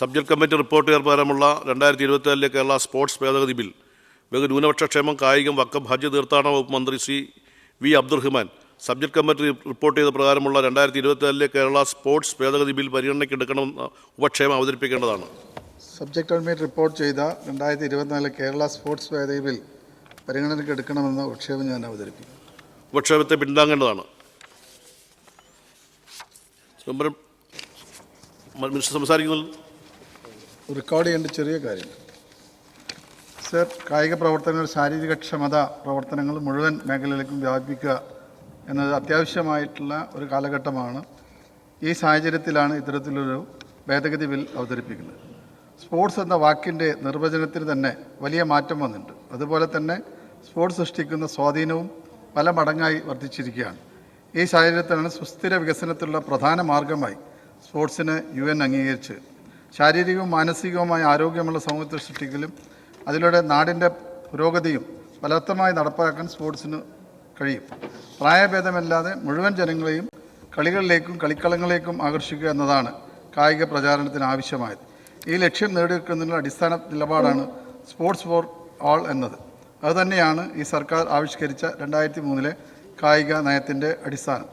Subject committee report പ്രകാരമുള്ള രണ്ടായിരത്തി ഇരുപത്തിനാലിലെ കേരള സ്പോർട്സ് ഭേദഗതി ബിൽ ബഹു ന്യൂനപക്ഷ ക്ഷേമം കായികം വക്കം ഹജ്ജ് തീർത്ഥാടന വകുപ്പ് മന്ത്രി C V Abdurahman subject committee report ചെയ്ത പ്രകാരമുള്ള രണ്ടായിരത്തി ഇരുപത്തിനാലിലെ കേരള സ്പോർട്സ് ഭേദഗതി ബിൽ പരിഗണനയ്ക്കെടുക്കണം ഉപക്ഷേമം അവതരിപ്പിക്കേണ്ടതാണ് സബ്ജക്ട് കമ്മിറ്റി റിപ്പോർട്ട് ചെയ്ത രണ്ടായിരത്തി ഇരുപത്തിനാലിലെ കേരള സ്പോർട്സ് ഭേദഗതി ബിൽ പരിഗണനയ്ക്കെടുക്കണമെന്ന ഉപക്ഷേപം ഞാൻ അവതരിപ്പിക്കും ഉപക്ഷേപത്തെ പിന്താങ്ങേണ്ടതാണ് സംസാരിക്കുന്നത് റെക്കോർഡ് ചെയ്യേണ്ട ചെറിയ കാര്യം സർ കായിക പ്രവർത്തനങ്ങൾ ക്ഷമത പ്രവർത്തനങ്ങൾ മുഴുവൻ മേഖലയിലേക്കും വ്യാപിപ്പിക്കുക എന്നത് അത്യാവശ്യമായിട്ടുള്ള ഒരു കാലഘട്ടമാണ് ഈ സാഹചര്യത്തിലാണ് ഇത്തരത്തിലൊരു ഭേദഗതി ബിൽ അവതരിപ്പിക്കുന്നത് സ്പോർട്സ് എന്ന വാക്കിൻ്റെ നിർവചനത്തിന് തന്നെ വലിയ മാറ്റം വന്നിട്ടുണ്ട് അതുപോലെ തന്നെ സ്പോർട്സ് സൃഷ്ടിക്കുന്ന സ്വാധീനവും പല മടങ്ങായി വർദ്ധിച്ചിരിക്കുകയാണ് ഈ സാഹചര്യത്തിലാണ് സുസ്ഥിര വികസനത്തിലുള്ള പ്രധാന മാർഗമായി സ്പോർട്സിന് യു എൻ അംഗീകരിച്ച് ശാരീരികവും മാനസികവുമായ ആരോഗ്യമുള്ള സമൂഹത്തെ സൃഷ്ടിക്കലും അതിലൂടെ നാടിൻ്റെ പുരോഗതിയും ഫലപ്രദമായി നടപ്പാക്കാൻ സ്പോർട്സിന് കഴിയും പ്രായഭേദമല്ലാതെ മുഴുവൻ ജനങ്ങളെയും കളികളിലേക്കും കളിക്കളങ്ങളിലേക്കും ആകർഷിക്കുക എന്നതാണ് കായിക പ്രചാരണത്തിന് ആവശ്യമായത് ഈ ലക്ഷ്യം നേടിയെടുക്കുന്നതിനുള്ള അടിസ്ഥാന നിലപാടാണ് സ്പോർട്സ് ഫോർ ആൾ എന്നത് അതുതന്നെയാണ് ഈ സർക്കാർ ആവിഷ്കരിച്ച രണ്ടായിരത്തി മൂന്നിലെ കായിക നയത്തിൻ്റെ അടിസ്ഥാനം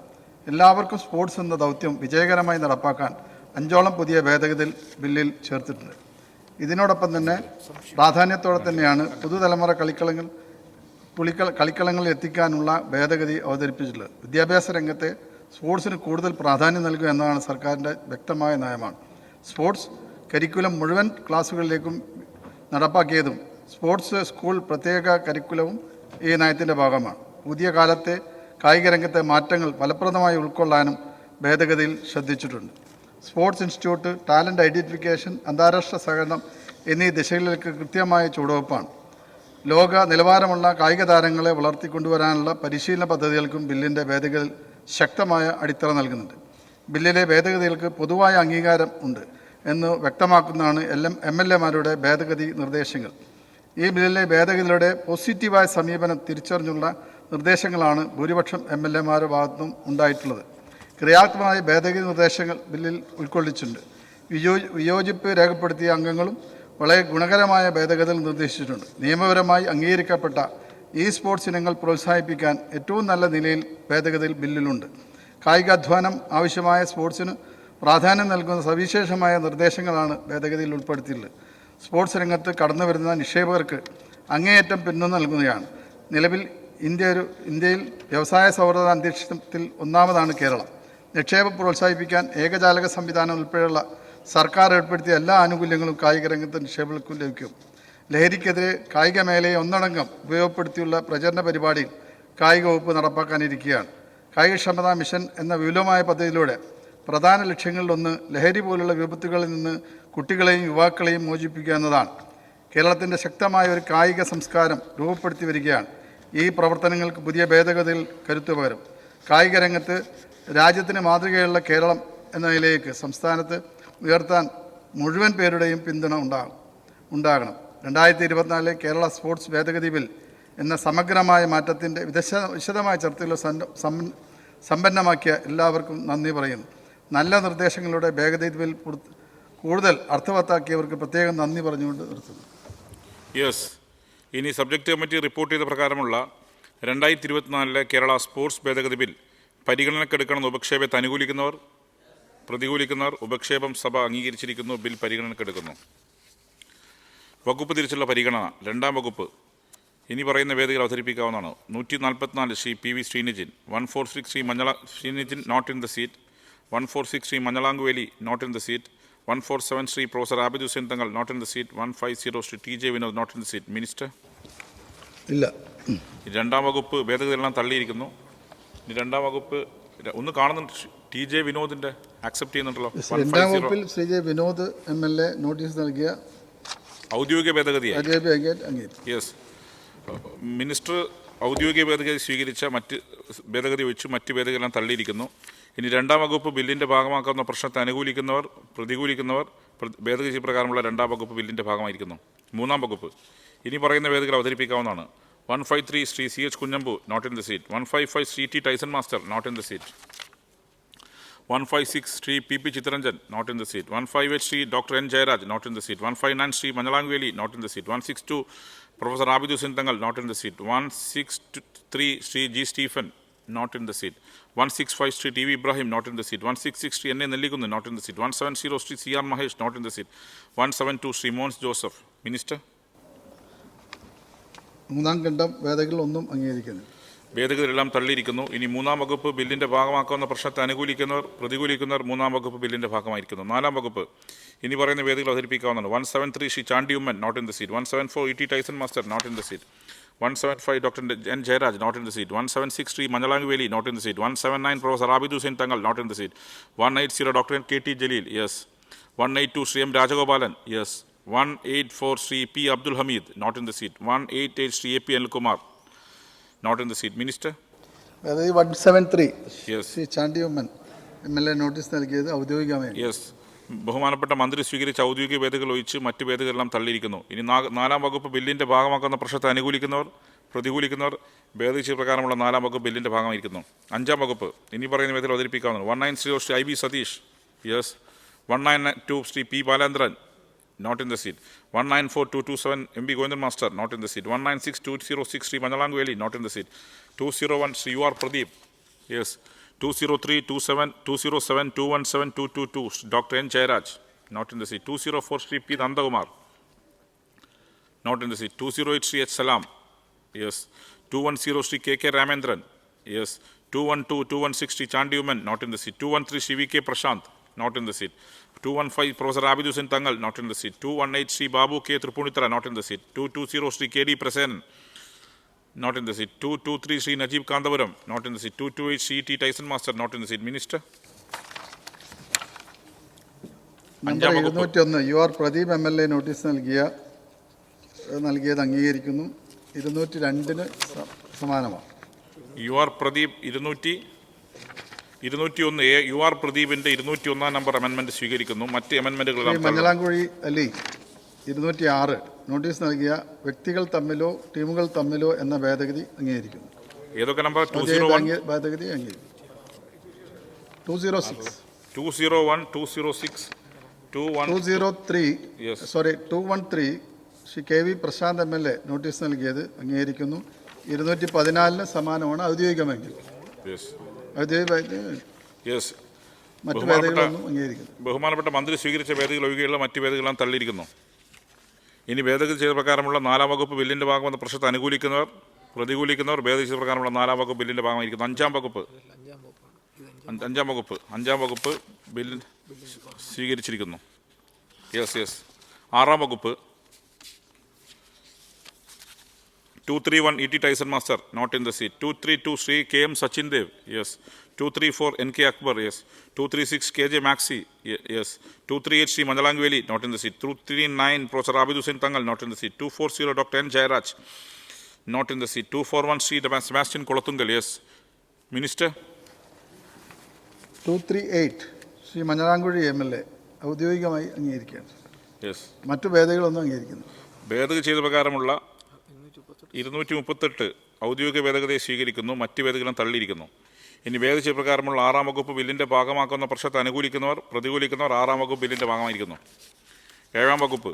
എല്ലാവർക്കും സ്പോർട്സ് എന്ന ദൗത്യം വിജയകരമായി നടപ്പാക്കാൻ അഞ്ചോളം പുതിയ ഭേദഗതി ബില്ലിൽ ചേർത്തിട്ടുണ്ട് ഇതിനോടൊപ്പം തന്നെ പ്രാധാന്യത്തോടെ തന്നെയാണ് പുതുതലമുറ കളിക്കളങ്ങൾ പുളിക്ക കളിക്കളങ്ങളിൽ എത്തിക്കാനുള്ള ഭേദഗതി അവതരിപ്പിച്ചിട്ടുള്ളത് വിദ്യാഭ്യാസ രംഗത്തെ സ്പോർട്സിന് കൂടുതൽ പ്രാധാന്യം നൽകുക എന്നതാണ് സർക്കാരിൻ്റെ വ്യക്തമായ നയമാണ് സ്പോർട്സ് കരിക്കുലം മുഴുവൻ ക്ലാസ്സുകളിലേക്കും നടപ്പാക്കിയതും സ്പോർട്സ് സ്കൂൾ പ്രത്യേക കരിക്കുലവും ഈ നയത്തിൻ്റെ ഭാഗമാണ് പുതിയ കാലത്തെ കായിക രംഗത്തെ മാറ്റങ്ങൾ ഫലപ്രദമായി ഉൾക്കൊള്ളാനും ഭേദഗതിയിൽ ശ്രദ്ധിച്ചിട്ടുണ്ട് സ്പോർട്സ് ഇൻസ്റ്റിറ്റ്യൂട്ട് ടാലൻറ്റ് ഐഡൻറ്റിഫിക്കേഷൻ അന്താരാഷ്ട്ര സഹകരണം എന്നീ ദിശകളിലേക്ക് കൃത്യമായ ചുവടുവെപ്പാണ് ലോക നിലവാരമുള്ള കായിക താരങ്ങളെ വളർത്തിക്കൊണ്ടുവരാനുള്ള പരിശീലന പദ്ധതികൾക്കും ബില്ലിൻ്റെ ഭേദഗതികൾ ശക്തമായ അടിത്തറ നൽകുന്നുണ്ട് ബില്ലിലെ ഭേദഗതികൾക്ക് പൊതുവായ അംഗീകാരം ഉണ്ട് എന്ന് വ്യക്തമാക്കുന്നതാണ് എല്ലാം എം എൽ എമാരുടെ ഭേദഗതി നിർദ്ദേശങ്ങൾ ഈ ബില്ലിലെ ഭേദഗതികളുടെ പോസിറ്റീവായ സമീപനം തിരിച്ചറിഞ്ഞുള്ള നിർദ്ദേശങ്ങളാണ് ഭൂരിപക്ഷം എം എൽ എമാരുടെ ഭാഗത്തുനിന്നും ഉണ്ടായിട്ടുള്ളത് ക്രിയാത്മകമായ ഭേദഗതി നിർദ്ദേശങ്ങൾ ബില്ലിൽ ഉൾക്കൊള്ളിച്ചിട്ടുണ്ട് വിയോ വിയോജിപ്പ് രേഖപ്പെടുത്തിയ അംഗങ്ങളും വളരെ ഗുണകരമായ ഭേദഗതികൾ നിർദ്ദേശിച്ചിട്ടുണ്ട് നിയമപരമായി അംഗീകരിക്കപ്പെട്ട ഇ സ്പോർട്സ് ഇനങ്ങൾ പ്രോത്സാഹിപ്പിക്കാൻ ഏറ്റവും നല്ല നിലയിൽ ഭേദഗതിയിൽ ബില്ലിലുണ്ട് കായികാധ്വാനം ആവശ്യമായ സ്പോർട്സിന് പ്രാധാന്യം നൽകുന്ന സവിശേഷമായ നിർദ്ദേശങ്ങളാണ് ഭേദഗതിയിൽ ഉൾപ്പെടുത്തിയിട്ടുള്ളത് സ്പോർട്സ് രംഗത്ത് കടന്നു വരുന്ന നിക്ഷേപകർക്ക് അങ്ങേയറ്റം പിന്തുണ നൽകുകയാണ് നിലവിൽ ഇന്ത്യ ഒരു ഇന്ത്യയിൽ വ്യവസായ സൗഹൃദ അന്തരീക്ഷത്തിൽ ഒന്നാമതാണ് കേരളം നിക്ഷേപം പ്രോത്സാഹിപ്പിക്കാൻ ഏകജാലക സംവിധാനം ഉൾപ്പെടെയുള്ള സർക്കാർ ഏർപ്പെടുത്തിയ എല്ലാ ആനുകൂല്യങ്ങളും കായിക രംഗത്ത് നിക്ഷേപകർക്കും ലഭിക്കും ലഹരിക്കെതിരെ കായിക മേഖലയെ ഒന്നടങ്കം ഉപയോഗപ്പെടുത്തിയുള്ള പ്രചരണ പരിപാടി കായിക വകുപ്പ് നടപ്പാക്കാനിരിക്കുകയാണ് കായികക്ഷമതാ മിഷൻ എന്ന വിപുലമായ പദ്ധതിയിലൂടെ പ്രധാന ലക്ഷ്യങ്ങളിലൊന്ന് ലഹരി പോലുള്ള വിപത്തുകളിൽ നിന്ന് കുട്ടികളെയും യുവാക്കളെയും മോചിപ്പിക്കുക എന്നതാണ് കേരളത്തിൻ്റെ ശക്തമായ ഒരു കായിക സംസ്കാരം രൂപപ്പെടുത്തി വരികയാണ് ഈ പ്രവർത്തനങ്ങൾക്ക് പുതിയ ഭേദഗതിയിൽ കരുത്തു പകരും കായിക രംഗത്ത് രാജ്യത്തിന് മാതൃകയുള്ള കേരളം എന്ന നിലയിലേക്ക് സംസ്ഥാനത്ത് ഉയർത്താൻ മുഴുവൻ പേരുടെയും പിന്തുണ ഉണ്ടാകും ഉണ്ടാകണം രണ്ടായിരത്തി ഇരുപത്തിനാലിലെ കേരള സ്പോർട്സ് ഭേദഗതി ബിൽ എന്ന സമഗ്രമായ മാറ്റത്തിൻ്റെ വിദശ വിശദമായ ചർച്ചകൾ സമ്പന്നമാക്കിയ എല്ലാവർക്കും നന്ദി പറയുന്നു നല്ല നിർദ്ദേശങ്ങളുടെ ഭേദഗതി ബിൽ കൂടുതൽ അർത്ഥവത്താക്കിയവർക്ക് പ്രത്യേകം നന്ദി പറഞ്ഞുകൊണ്ട് നിർത്തുന്നു യെസ് ഇനി സബ്ജക്ട് കമ്മിറ്റി റിപ്പോർട്ട് ചെയ്ത പ്രകാരമുള്ള രണ്ടായിരത്തി ഇരുപത്തിനാലിലെ കേരള സ്പോർട്സ് ഭേദഗതി ബിൽ പരിഗണനക്കെടുക്കണമെന്ന് ഉപക്ഷേപത്തെ അനുകൂലിക്കുന്നവർ പ്രതികൂലിക്കുന്നവർ ഉപക്ഷേപം സഭ അംഗീകരിച്ചിരിക്കുന്നു ബിൽ പരിഗണനക്കെടുക്കുന്നു വകുപ്പ് തിരിച്ചുള്ള പരിഗണന രണ്ടാം വകുപ്പ് ഇനി പറയുന്ന വേദികൾ അവതരിപ്പിക്കാവുന്നതാണ് നൂറ്റി നാൽപ്പത്തിനാല് Shri P V Sreenijin one four six Shri മഞ്ഞള Sreenijin not in the seat one four six Shri Manjalamkuzhi not in the seat one four seven Shri professor Abid Hussain Thangal not in the seat one five zero Shri T J Vinod not in the seat minister ഇല്ല രണ്ടാം വകുപ്പ് ഭേദഗതികളെല്ലാം തള്ളിയിരിക്കുന്നു ഇനി രണ്ടാം വകുപ്പ് ഒന്ന് കാണുന്നുണ്ട് T J വിനോദിന്റെ accept ചെയ്യുന്നുണ്ടല്ലോ രണ്ടാം വകുപ്പിൽ Shri J Vinod M L A notice നൽകിയ ഔദ്യോഗിക ഭേദഗതി യെസ് മിനിസ്റ്റർ ഔദ്യോഗിക ഭേദഗതി സ്വീകരിച്ച മറ്റ് ഭേദഗതി വെച്ച് മറ്റ് എല്ലാം തള്ളിയിരിക്കുന്നു ഇനി രണ്ടാം വകുപ്പ് ബില്ലിൻ്റെ ഭാഗമാക്കുന്ന പ്രശ്നത്തെ അനുകൂലിക്കുന്നവർ പ്രതികൂലിക്കുന്നവർ ഭേദഗതി പ്രകാരമുള്ള രണ്ടാം വകുപ്പ് ബില്ലിൻ്റെ ഭാഗമായിരിക്കുന്നു മൂന്നാം വകുപ്പ് ഇനി പറയുന്ന ഭേദഗതി അവതരിപ്പിക്കാവുന്നതാണ് 153 Sri C.H. Kunjambu, not in the seat. 155 Sri T. Tyson Master, not in the seat. 156 Sri P.P. Chittaranjan, not in the seat. 158 Sri Dr. N. Jayaraj, not in the seat. 159 Sri Manjalangveli, not in the seat. 162 Professor Abhidu Sintangal, not in the seat. 163 Sri G. Stephen, not in the seat. 165 Sri T.V. Ibrahim, not in the seat. 166 Sri N.A. Nellikundan, not in the seat. 170 Sri C.R. Mahesh, not in the seat. 172 Sri Mons Joseph, Minister. മൂന്നാം ഖണ്ഡം വേദകൾ ഒന്നും അംഗീകരിക്കുന്നില്ല ഭേദഗതികളെല്ലാം തള്ളിയിരിക്കുന്നു ഇനി മൂന്നാം വകുപ്പ് ബില്ലിൻ്റെ ഭാഗമാക്കുന്ന പ്രശ്നത്തെ അനുകൂലിക്കുന്നവർ പ്രതികൂലിക്കുന്നവർ മൂന്നാം വകുപ്പ് ബില്ലിൻ്റെ ഭാഗമായിരിക്കുന്നു നാലാം വകുപ്പ് ഇനി പറയുന്ന വേദികൾ അവതരിപ്പിക്കാവുന്നതാണ് one seven three Shri Chandy not in the seat one seven four E T Tyson master not in the seat one seven five doctor N Jayaraj not in the seat one seven six Shri Veli not in the seat one seven nine professor Abid Hussain Thangal not in the seat one eight zero doctor N K T Jaleel yes one eight two Shri M Rajagopalan yes 184 Sri P. Abdul Hamid, not in the seat. 188 Sri A.P. Anil Kumar, not in the seat. Minister? അതായത് one seven three Shri Chandy Oommen M L A notice നൽകിയത് ഔദ്യോഗികമായി yes ബഹുമാനപ്പെട്ട മന്ത്രി സ്വീകരിച്ച ഔദ്യോഗിക വേദകൾ ഒഴിച്ച് മറ്റ് വേദകളെല്ലാം തള്ളിയിരിക്കുന്നു ഇനി നാലാം വകുപ്പ് ബില്ലിന്റെ ഭാഗമാക്കുന്ന പ്രശ്നത്തെ അനുകൂലിക്കുന്നവർ പ്രതികൂലിക്കുന്നവർ ഭേദഗതി പ്രകാരമുള്ള നാലാം വകുപ്പ് ബില്ലിൻ്റെ ഭാഗമായിരിക്കുന്നു അഞ്ചാം വകുപ്പ് ഇനി പറയുന്ന വിധത്തിൽ അവതരിപ്പിക്കാവുന്നത് one nine zero Shri I B Satheesh yes one nine two Shri P Balendran not in the seat. 194227 MB Govindan Master, not in the seat. 196206 Sri Manjalangu not in the seat. 201 Sri UR Pradeep, yes. 203 27 207 217 222 Dr. N. Jairaj, not in the seat. 204 Sri P. Nandagumar, not in the seat. 208 Sri H. Salam, yes. 210 Sri K. K. Ramendran, yes. 212 216 Sri not in the seat. 213 Sri V. K. Prashant, not in the seat two one five professor Abid Hussain Thangal not in the seat two one eight Shri Babu K Thrippunithura not in the seat two two zero Shri K D Prasenan not in the seat two two three Shri Najeeb Kanthapuram not in the seat two two eight Shri T Tyson master not in the seat minister number U R Pradeep M L A notice നൽകിയ നൽകിയത് അംഗീകരിക്കുന്നു ഇരുന്നൂറ്റി രണ്ടിന് സമാനമാണ് U R Pradeep ഇരുന്നൂറ്റി ഇരുന്നൂറ്റിയൊന്ന് A U R പ്രദീപിന്റെ ഇരുന്നൂറ്റി ഒന്നാം നമ്പർ അമെന്റ്മെന്റ് സ്വീകരിക്കുന്നു മറ്റ് അമെന്റ്മെന്റുകൾ മഞ്ഞളാംകുഴി അലി ഇരുന്നൂറ്റി ആറ് നോട്ടീസ് നൽകിയ വ്യക്തികൾ തമ്മിലോ ടീമുകൾ തമ്മിലോ എന്ന ഭേദഗതി അംഗീകരിക്കുന്നു ഏതൊക്കെ നമ്പർ ഭേദഗതി two zero six two zero one two zero six two one two zero three sorry two one three Shri K V Prashanth M L A notice നൽകിയത് അംഗീകരിക്കുന്നു ഇരുന്നൂറ്റി പതിനാലിന് സമാനമാണ് ഔദ്യോഗികമെങ്കിൽ യെസ് മറ്റു ബഹുമാനപ്പെട്ട മന്ത്രി സ്വീകരിച്ച വേദികൾ ഒഴികെയുള്ള മറ്റ് വേദികളാണ് തള്ളിയിരിക്കുന്നു ഇനി ഭേദഗതി ചെയ്ത പ്രകാരമുള്ള നാലാം വകുപ്പ് ബില്ലിൻ്റെ ഭാഗമെന്ന പ്രശ്നത്തെ അനുകൂലിക്കുന്നവർ പ്രതികൂലിക്കുന്നവർ ഭേദഗതി ചെയ്ത പ്രകാരമുള്ള നാലാം വകുപ്പ് ബില്ലിൻ്റെ ഭാഗമായിരിക്കുന്നു അഞ്ചാം വകുപ്പ് അഞ്ചാം വകുപ്പ് അഞ്ചാം വകുപ്പ് ബില്ലിൽ സ്വീകരിച്ചിരിക്കുന്നു യെസ് യെസ് ആറാം വകുപ്പ് two three one E T Taison master not in the seat two three two Shri K M Sachin Dev yes two three four N K Akbar yes two three six K J Maxi yes two three eight Shri Manjalamkuzhi not in the seat two three nine professor Abid Hussain Thangal not in the seat two four zero doctor N Jayaraj not in the seat two four one Shri Sebastian Kulathunkal yes minister two three eight Shri Manjalamkuzhi M L A ഔദ്യോഗികമായി അംഗീകരിക്കുകയാണ് yes മറ്റു ഭേദഗതികളൊന്നും അംഗീകരിക്കുന്നു ഭേദഗതി ചെയ്ത പ്രകാരമുള്ള ഇരുന്നൂറ്റി മുപ്പത്തെട്ട് ഔദ്യോഗിക ഭേദഗതിയെ സ്വീകരിക്കുന്നു മറ്റ് ഭേദഗതികളും തള്ളിയിരിക്കുന്നു ഇനി ഭേദഗതി പ്രകാരമുള്ള ആറാം വകുപ്പ് ബില്ലിൻ്റെ ഭാഗമാക്കുന്ന പ്രശ്നത്തെ അനുകൂലിക്കുന്നവർ പ്രതികൂലിക്കുന്നവർ ആറാം വകുപ്പ് ബില്ലിൻ്റെ ഭാഗമായിരിക്കുന്നു ഏഴാം വകുപ്പ്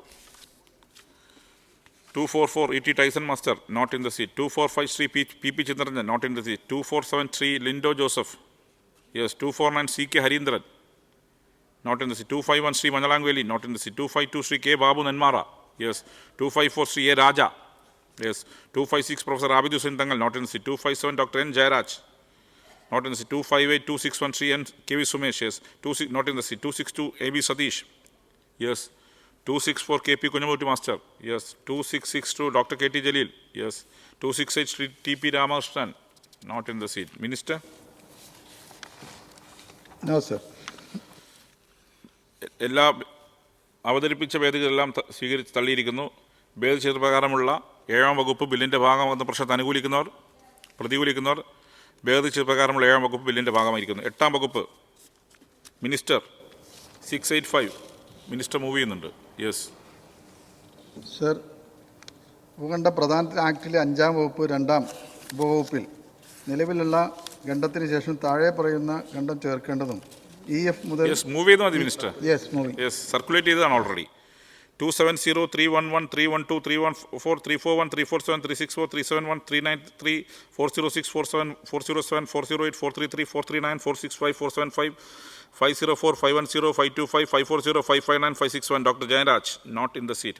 two four four E T Taison master not in the seat two four five Shri P P P not in the seat two four seven Shri Lindo Joseph yes two four nine C K Harindran not in the seat two five one Shri Manjalamkuzhi not in the seat two five two Shri K Babu Nenmara yes two five four Shri A Raja yes two five six professor Abid Hussain Thangal not in seat two five seven doctor N Jayaraj not in seat two five eight two six one three N K V Sumesh yes two six not in the seat two six two A B Satheesh yes two six four K P Kunhammutty master yes two six six two doctor K T Jaleel yes two six eight T P Ramakrishnan not in the seat minister no sir എല്ലാ അവതരിപ്പിച്ച വേദികളെല്ലാം സ്വീകരിച്ച് തള്ളിയിരിക്കുന്നു ഭേദ പ്രകാരമുള്ള ഏഴാം വകുപ്പ് ബില്ലിൻ്റെ ഭാഗമാകുന്ന പ്രശ്നത്തെ അനുകൂലിക്കുന്നവർ പ്രതികൂലിക്കുന്നവർ ഭേദഗതി പ്രകാരമുള്ള ഏഴാം വകുപ്പ് ബില്ലിൻ്റെ ഭാഗമായിരിക്കുന്നു എട്ടാം വകുപ്പ് minister six eight five minister move ചെയ്യുന്നുണ്ട് യെസ് സർ ഭൂഖണ്ഡ പ്രധാന ആക്ടിലെ അഞ്ചാം വകുപ്പ് രണ്ടാം ഉപവകുപ്പിൽ നിലവിലുള്ള ഖണ്ഡത്തിന് ശേഷം താഴെ പറയുന്ന ഖണ്ഡം ചേർക്കേണ്ടതും ഇ e എഫ് മുതൽ മൂവ് ചെയ്താൽ മതി minister yes move yes circulate ചെയ്തതാണ് already two seven zero three one one three one two three one four three four one three four seven three six four three seven one three nine three four zero six four seven four zero seven four zero eight four three three four three nine four six five four seven five five zero four five one zero five two five five four zero five five nine five six one Dr. Jayanraj not in the seat.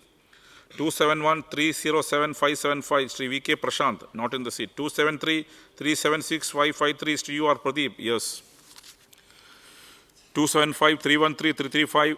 271-307-575 Sri VK Prashant not in the seat 273-376-553 Sri UR Pradeep yes 275-313-335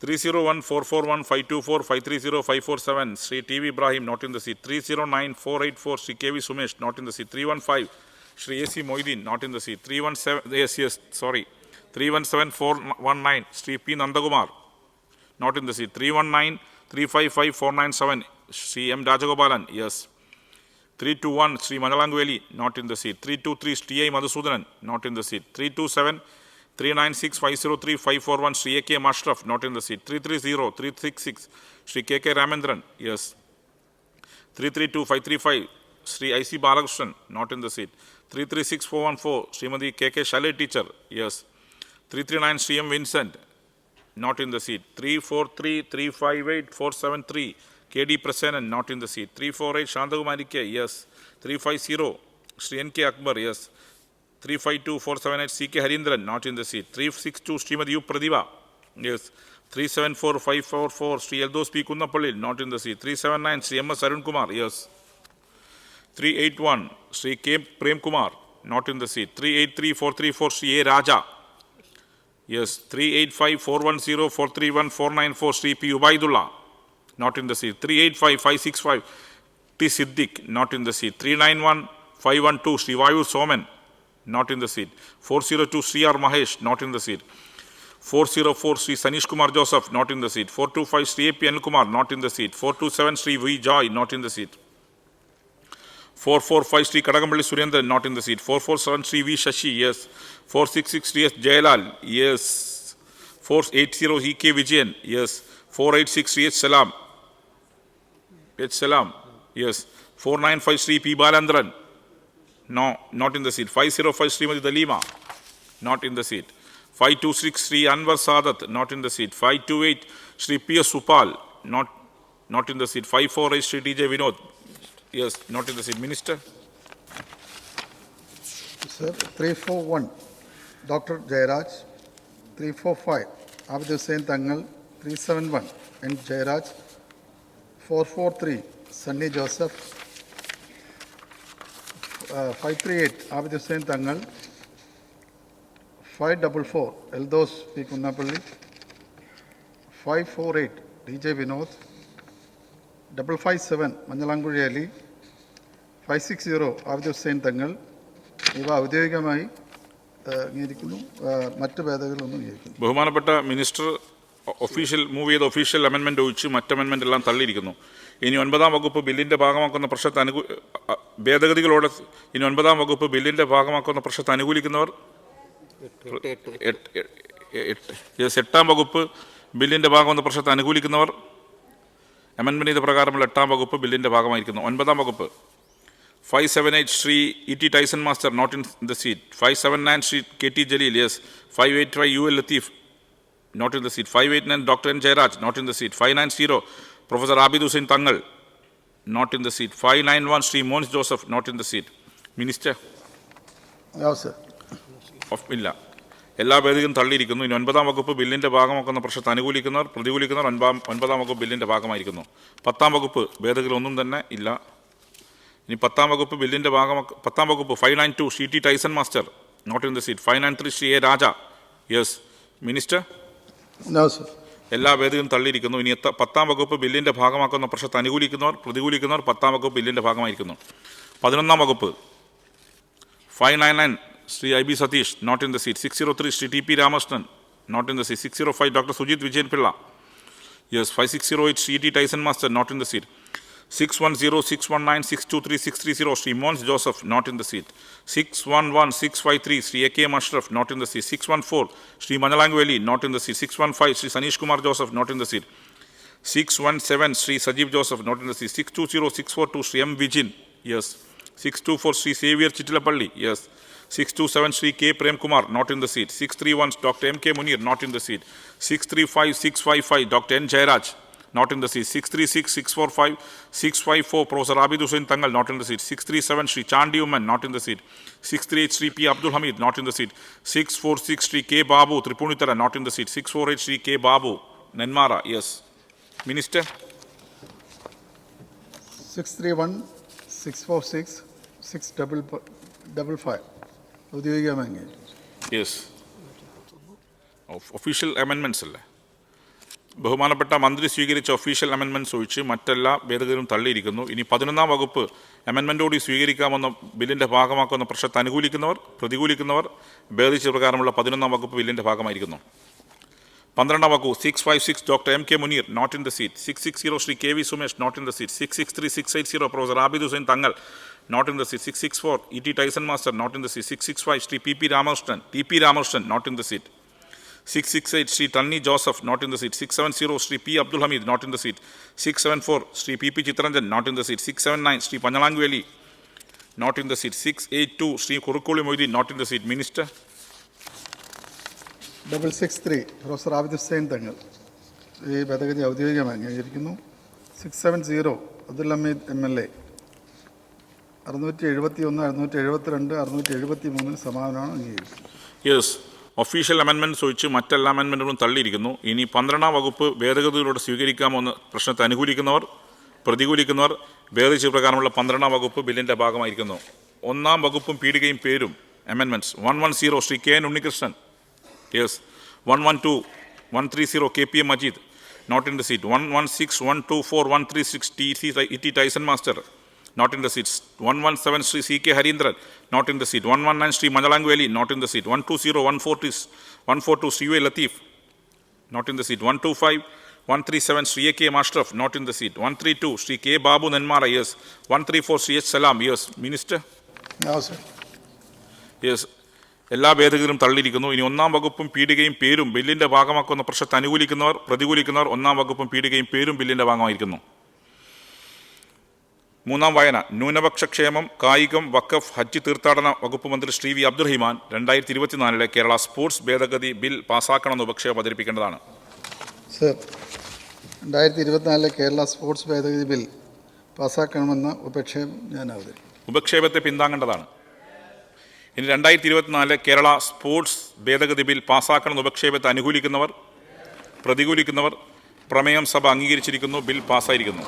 three zero one four four one five two four five three zero five four seven Sri T V Ibrahim not in the seat three zero nine four eight four Sri K V Sumesh not in the seat three one five Sri A C Moidin not in the seat three one seven yes yes sorry three one seven four one nine Sri P Nandagumar not in the seat three one nine three five five four nine seven Sri M Rajagopalan yes three two one Sri Mangalangueli not in the seat three two three Sri A Madhusudanan not in the seat three two seven 3965035415 Sri AK Mashraf, not in the seat. 330-366 Sri K Ramendran, yes. 332-535 Sri IC Balakrishnan, not in the seat. 336-414 Srimadhi KK Shalay teacher, yes. 339 CM Vincent, not in the seat. 343-358-473 KD Prasenan, not in the seat. 348 Shandagumarike, yes. 350 Sri NK Akbar, yes. 352478 C.K. Harindran, not in the seat. 362 Srimad U. Pradhiva, yes. 374544 Sri Eldos P. Kunnapalli, not in the seat. 379 Sri M. S. Arun Kumar, yes. 381 Sri K. Prem Kumar, not in the seat. 383434 Sri A. Raja, yes. 385410431494 Sri P. Ubaidullah, not in the seat. 385565 T. Siddiq, not in the seat. 391512 Sri Vayu Soman, not in the seat. 402 R. Mahesh, not in the seat. 404 Sri Sanish Kumar Joseph, not in the seat. 425 Sri A.P. Anil Kumar, not in the seat. 427 Sri V. Joy, not in the seat. 445 Sri Kadagampalli not in the seat. 447 Sri V. Shashi, yes. 466 Sri S. Jayalal, yes. 480 E. K. Vijayan, yes. 486 Sri H. Salam, H. Salam, yes. 495 Sri P. Balandran, No, not in the seat. 505 Srimati Dalima, not in the seat. 526 Sri Anwar Sadat, not in the seat. 528 Sri P. S. Supal, not, not in the seat. 548 Sri D.J. Vinod, yes, not in the seat. Minister? Sir, 341 Dr. Jairaj, 345 Abhijit Sen Tangal, 371 and Jairaj, 443 Sunny Joseph, five three eight Abid Hussain Thangal five double four Eldhose P Kunnappilly five four eight D J Vinod double five seven Manjalamkuzhi Ali five six zero Abid Hussain Thangal ഇവ ഔദ്യോഗികമായി അംഗീകരിക്കുന്നു മറ്റ് ഭേദഗതികളൊന്നും അംഗീകരിക്കുന്നു ബഹുമാനപ്പെട്ട minister official move ചെയ്ത official അമെൻമെൻ്റ് ഒഴിച്ച് മറ്റ് അമെൻമെൻ്റ് എല്ലാം തള്ളിയിരിക്കുന്നു ഇനി ഒൻപതാം വകുപ്പ് ബില്ലിൻ്റെ ഭാഗമാക്കുന്ന പ്രശ്നത്തെ അനുകൂ ഭേദഗതികളോടെ ഇനി ഒൻപതാം വകുപ്പ് ബില്ലിൻ്റെ ഭാഗമാക്കുന്ന പ്രശ്നത്തെ അനുകൂലിക്കുന്നവർ എട്ടാം വകുപ്പ് ബില്ലിൻ്റെ ഭാഗമെന്ന പ്രശ്നത്തെ അനുകൂലിക്കുന്നവർ അമെൻമെൻ്റ് ചെയ്ത പ്രകാരമുള്ള എട്ടാം വകുപ്പ് ബില്ലിൻ്റെ ഭാഗമായിരിക്കുന്നു ഒൻപതാം വകുപ്പ് five seven eight Shri E T Taison master not in the seat five seven nine Shri K T Jaleel yes five eight five U L Latheef not in the seat. 589, Dr. N. Jairaj, not in the seat. 590, Professor Abid Hussain Tangal, not in the seat. 591, Sri Mons Joseph, not in the seat. Minister? No, sir. Of Milla. എല്ലാ വേദികളും തള്ളിയിരിക്കുന്നു ഇനി ഒൻപതാം വകുപ്പ് ബില്ലിൻ്റെ ഭാഗമാക്കുന്ന പ്രശ്നത്തെ അനുകൂലിക്കുന്നവർ പ്രതികൂലിക്കുന്നവർ ഒൻപതാം ഒൻപതാം വകുപ്പ് ബില്ലിൻ്റെ ഭാഗമായിരിക്കുന്നു പത്താം വകുപ്പ് ഭേദഗതികളൊന്നും തന്നെ ഇല്ല ഇനി പത്താം വകുപ്പ് ബില്ലിൻ്റെ ഭാഗമാക്ക പത്താം വകുപ്പ് five nine two Shri T Taison master not in the seat five nine three Shri A Raja yes minister എല്ലാ ഭേദഗതിയും തള്ളിയിരിക്കുന്നു ഇനി പത്താം വകുപ്പ് ബില്ലിൻ്റെ ഭാഗമാക്കുന്ന പ്രശ്നത്തെ അനുകൂലിക്കുന്നവർ പ്രതികൂലിക്കുന്നവർ പത്താം വകുപ്പ് ബില്ലിൻ്റെ ഭാഗമായിരിക്കുന്നു പതിനൊന്നാം വകുപ്പ് five nine nine Shri I B Satheesh not in the seat six zero three Shri T P Ramakrishnan not in the seat six zero five doctor Sujith Vijayan Pillai yes five six zero eight Shri T Taison master not in the seat 610-619-623-630, Sri Mons Joseph, not in the seat. 611-653, Sri A.K. Mashraf, not in the seat. 614, Sri Manalangweli, not in the seat. 615, Sri Sanish Kumar Joseph, not in the seat. 617, Sri Sajib Joseph, not in the seat. 620-642, Sri M. Vijin, yes. 624, Sri Saviour Chitilapalli, yes. 627, Sri K. Prem Kumar, not in the seat. 631, Dr. M. K. Munir, not in the seat. 635-655, Dr. N. Jairaj, not in the seat six three six six four five six five four professor Abid Hussain Thangal not in the seat six three seven Shri Chandy Oommen not in the seat six three eight Shri P Abdul Hameed not in the seat six four six Shri K Babu Thrippunithura not in the seat six four eight Shri K Babu Nenmara yes minister six three one six four six six double double five ഔദ്യോഗിക yes official amendments അല്ലേ ബഹുമാനപ്പെട്ട മന്ത്രി സ്വീകരിച്ച official amendments ഒഴിച്ച് മറ്റെല്ലാ ഭേദഗതികളും തള്ളിയിരിക്കുന്നു ഇനി പതിനൊന്നാം വകുപ്പ് അമെൻമെൻറ്റോടി സ്വീകരിക്കാമെന്ന ബില്ലിൻ്റെ ഭാഗമാക്കുന്ന പ്രശ്നത്തെ അനുകൂലിക്കുന്നവർ പ്രതികൂലിക്കുന്നവർ ഭേദിച്ച പ്രകാരമുള്ള പതിനൊന്നാം വകുപ്പ് ബില്ലിൻ്റെ ഭാഗമായിരിക്കുന്നു പന്ത്രണ്ടാം വകുപ്പ് six five six doctor M K Muneer not in the seat six six zero Shri K V Sumesh not in the seat six six three six eight zero professor Abid Hussain Thangal not in the seat six six four E T Taison master not in the seat six six five Shri P P Ramakrishnan T P Ramakrishnan not in the seat 668 Sri Tanni Joseph, not in the seat. 670 Sri P. Abdul Hamid, not in the seat. 674 Sri P. P. Chitranjan, not in the seat. 679 Sri Panjalangveli, not in the seat. 682 Sri Kurukuli Moidi, not in the seat. Minister. Double six three professor Abid Hussain Thangal ഈ ഭേദഗതി ഔദ്യോഗികമായി അംഗീകരിക്കുന്നു six seven zero Abdul Hameed M L A അറുന്നൂറ്റി എഴുപത്തി ഒന്ന് അറുന്നൂറ്റി എഴുപത്തി രണ്ട് അറുന്നൂറ്റി എഴുപത്തി മൂന്നിന് സമാധാനമാണ് അംഗീകരിക്കുന്നത് യെസ് ഒഫീഷ്യൽ അമെൻമെൻറ്റ്സ് ഒഴിച്ച് മറ്റെല്ലാ അമെൻമെൻറ്റുകളും തള്ളിയിരിക്കുന്നു ഇനി പന്ത്രണ്ടാം വകുപ്പ് ഭേദഗതിയിലൂടെ സ്വീകരിക്കാമെന്ന പ്രശ്നത്തെ അനുകൂലിക്കുന്നവർ പ്രതികൂലിക്കുന്നവർ ഭേദിച്ച പ്രകാരമുള്ള പന്ത്രണ്ടാം വകുപ്പ് ബില്ലിൻ്റെ ഭാഗമായിരിക്കുന്നു ഒന്നാം വകുപ്പും പീഡികയും പേരും amendments one one zero Shri K N Unnikrishnan yes one one two one three zero K P M Majeed not in the seat one one six one two four one three six T C E T Taison master not in the seat. 117 Sri C.K. Harindran, not in the seat. 119 Sri Manjalangweli, not in the seat. 120, 140, 142 Sri A. Latif, not in the seat. 125, 137 Sri A.K. Mashraf, not in the seat. 132 Sri K. Babu Nanmara, yes. 134 Sri H. Salam, yes. Minister? No, sir. Yes. എല്ലാ ഭേദഗതികളും തള്ളിയിരിക്കുന്നു ini ഒന്നാം വകുപ്പും പീഡികയും പേരും ബില്ലിന്റെ ഭാഗമാക്കുന്ന പ്രശ്നത്തെ അനുകൂലിക്കുന്നവർ പ്രതികൂലിക്കുന്നവർ ഒന്നാം വകുപ്പും പീഡികയും പേരും ബില്ലിന്റെ ഭാഗമായിരിക്കുന്നു മൂന്നാം വായന ന്യൂനപക്ഷ ക്ഷേമം കായികം വക്കഫ് ഹജ്ജ് തീർത്ഥാടന വകുപ്പ് മന്ത്രി ശ്രീ വി അബ്ദുറഹിമാൻ രണ്ടായിരത്തി ഇരുപത്തിനാലിലെ കേരള സ്പോർട്സ് ഭേദഗതി ബിൽ പാസാക്കണമെന്ന് ഉപക്ഷേപം അവതരിപ്പിക്കേണ്ടതാണ് സർ രണ്ടായിരത്തി ഇരുപത്തിനാലിലെ കേരള സ്പോർട്സ് ഭേദഗതി ബിൽ പാസാക്കണമെന്ന ഉപക്ഷേപം ഞാൻ അവതരിപ്പിക്കും ഉപക്ഷേപത്തെ പിന്താങ്ങേണ്ടതാണ് ഇനി രണ്ടായിരത്തി ഇരുപത്തിനാല് കേരള സ്പോർട്സ് ഭേദഗതി ബിൽ പാസ്സാക്കണമെന്ന ഉപക്ഷേപത്തെ അനുകൂലിക്കുന്നവർ പ്രതികൂലിക്കുന്നവർ പ്രമേയം സഭ അംഗീകരിച്ചിരിക്കുന്നു ബിൽ പാസ്സായിരിക്കുന്നു